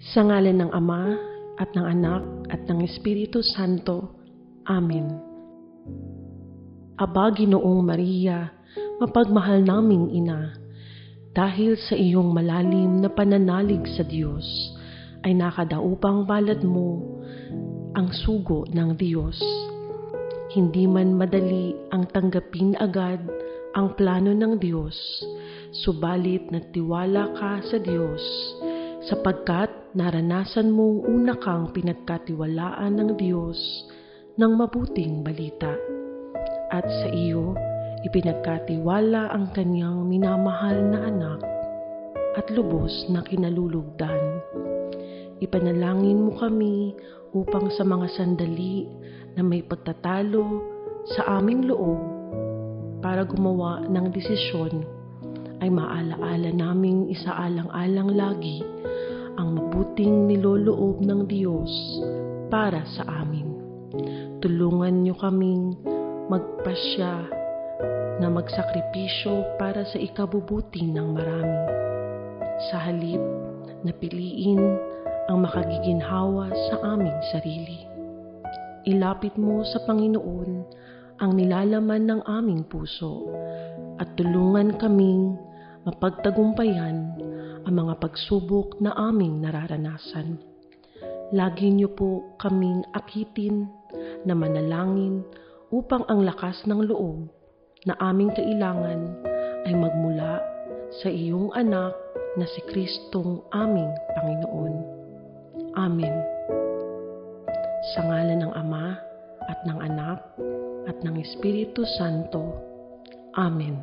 Sa ngalan ng Ama at ng Anak at ng Espiritu Santo. Amen. Aba, Ginoong Maria, mapagmahal naming Ina, dahil sa iyong malalim na pananalig sa Diyos, ay nakadaupang balad mo ang sugo ng Diyos. Hindi man madali ang tanggapin agad ang plano ng Diyos, subalit nagtiwala ka sa Diyos sapagkat naranasan mong una kang pinagkatiwalaan ng Diyos ng mabuting balita at sa iyo ipinagkatiwala ang kanyang minamahal na anak at lubos na kinalulugdan. Ipanalangin mo kami upang sa mga sandali na may pagtatalo sa aming loob para gumawa ng desisyon ay maalaala naming isaalang-alang lagi mabuting niloloob ng Diyos para sa amin. Tulungan niyo kaming magpasya na magsakripisyo para sa ikabubuti ng marami. Sa halip na piliin ang makagiginhawa sa aming sarili. Ilapit mo sa Panginoon ang nilalaman ng aming puso at tulungan kaming mapagtagumpayan ang mga pagsubok na aming nararanasan. Lagi niyo po kaming akitin na manalangin upang ang lakas ng loob na aming kailangan ay magmula sa iyong anak na si Kristong aming Panginoon. Amen. Sa ngalan ng Ama at ng Anak at ng Espiritu Santo. Amen.